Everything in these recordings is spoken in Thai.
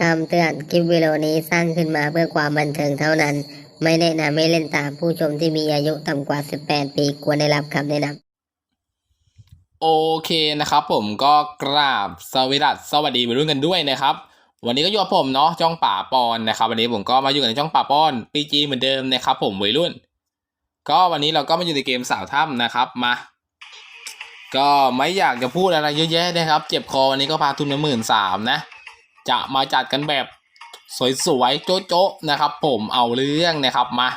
คำเตือนคลิปวิดีโอนี้สร้างขึ้นมาเพื่อความบันเทิงเท่านั้น ไม่แนะนำให้เล่นตามผู้ชมที่มีอายุต่ำกว่า 18 ปีควรได้รับคำแนะนำโอเคนะครับผมก็กราบสวัสดีสวัสดีวัยรุ่นกันด้วยนะครับ วันนี้ก็อยู่กับผมเนาะจ้องป่าปอนนะครับวันนี้ผมก็มาอยู่กันในจ้องป่าปอนปีจีเหมือนเดิมนะครับผมวัยรุ่น ก็วันนี้เราก็มาอยู่ในเกมสาวถ้ำนะครับมา ก็ไม่อยากจะพูดอะไรเยอะแยะนะครับ เจ็บคอวันนี้ก็พาทุนมาหมื่นสามนะ จะมาจัดกันแบบสวยๆ โจ๊ะๆนะครับ ผมเอาเรื่องนะครับมา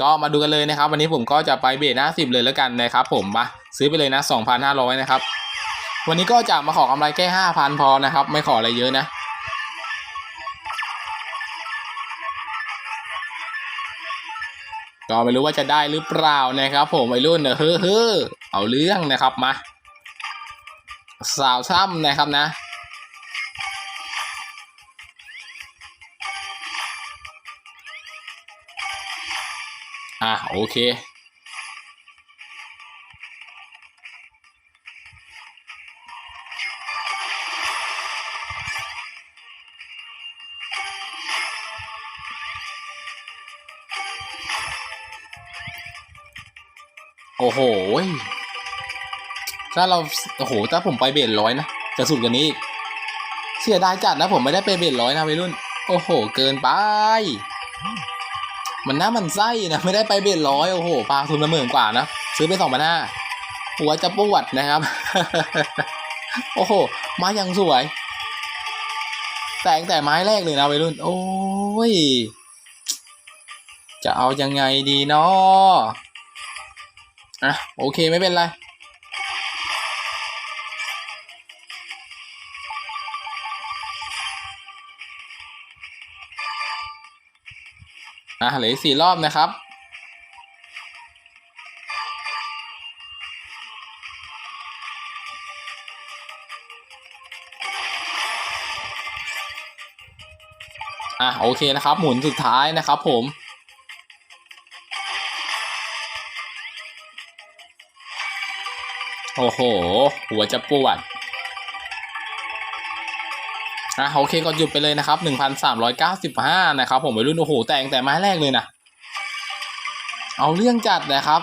ก็มาดูกันเลยนะครับ วันนี้ผมก็จะไปเบสหน้าสิบเลยแล้วกันนะครับ ผมมาซื้อไปเลยนะ 2,500 นะครับ วันนี้ก็จะมาขอกำไรแค่5,000 พอนะครับ ไม่ขออะไรเยอะนะก็ไม่รู้ว่าจะได้หรือเปล่านะครับ ผมวัยรุ่นเอะเฮ้อเฮ้อเอาเรื่องนะครับมาสาวซ้ำนะครับนะ อะโอเค โอ้โห ถ้าเรา โอ้โห ถ้าผมไปเบสร้อยนะ จะสุดกว่านี้ เสียดายจัดนะผมไม่ได้ไปเบสร้อยนะวัยรุ่น โอ้โห เกินไป มันน่ามันไส้นะไม่ได้ไปเบสร้อยโอ้โหปลาทุนละหมื่นกว่านะซื้อไปสองพันห้าหัวจะปวดนะครับ โอ้โหมายังสวย แต่งแต่ไม้แรกเลยนะวัยรุ่น โอ้ย จะเอายังไงดีเนาะอะโอเคไม่เป็นไร อะเหลืออกสี่รอบนะครับ อะโอเคนะครับ หมุนสุดท้ายนะครับผมโอ้โห หัวจะปวด อะโอเคก็หยุดไปเลยนะครับหนึ่งพันสามร้อยเก้าสิบห้านะครับ ผมวัยรุ่นโอ้โหแต่งแต่ไม้แรกเลยนะเอาเรื่องจัดนะครับ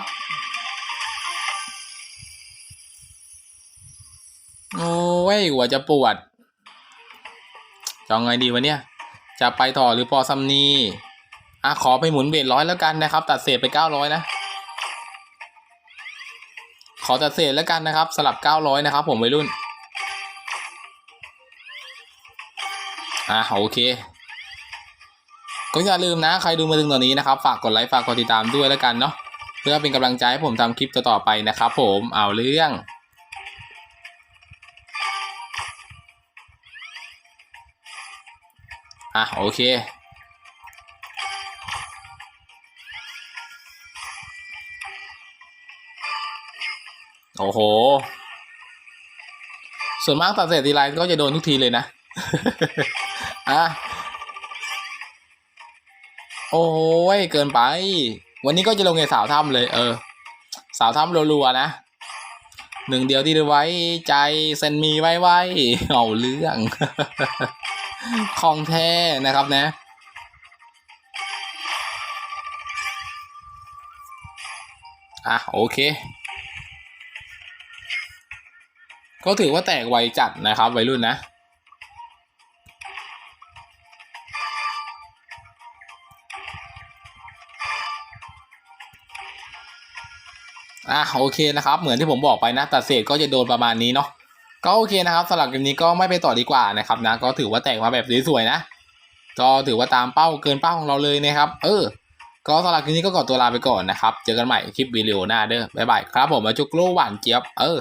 โอ้ยหัวจะปวดจะเอาไงดีวะเนี่ย จะไปต่อหรือพอซัมนีอะขอไปหมุนเบรร้อยแล้วกันนะครับ ตัดเศษไปเก้าร้อยนะ ขอตัดเศษแล้วกันนะครับ สลับ900นะครับ ผมวัยรุ่น อะโอเคก็อย่าลืมนะ ใครดูมาถึงตอนนี้นะครับ ฝากกดไลค์ฝากกดติดตามด้วยแล้วกันเนาะเพื่อเป็นกำลังใจให้ผมทำคลิปต่อๆไปนะครับผมเอาเรื่องอะโอเค โอ้โห ส่วนมากตัดเศษทีไรก็จะโดนทุกทีเลยนะ อะโอ้ยเกินไป วันนี้ก็จะลงในสาวถ้ำเลย เออ สาวถ้ำรัวๆนะหนึ่งเดียวที่ไว้ใจเซนมีไว้ไว้เอาเรื่องของแท้นะครับนะ อะ โอเค ก็ถือว่าแตกไวจัดนะครับ วัยรุ่นนะ อะโอเคนะครับ เหมือนที่ผมบอกไปนะตัดเศษก็จะโดนประมาณนี้เนาะก็โอเคนะครับสำหรับเกมนี้ก็ไม่ไปต่อดีกว่านะครับนะก็ถือว่าแตกมาแบบสวยๆนะก็ถือว่าตามเป้าเกินเป้าของเราเลยนะครับ เออ ก็สำหรับคลิปนี้ก็ขอตัวลาไปก่อนนะครับ เจอกันใหม่คลิปวิดีโอหน้าเด้อบ๊ายบายครับผมมาจุกโลหวานเจี๊ยบเออ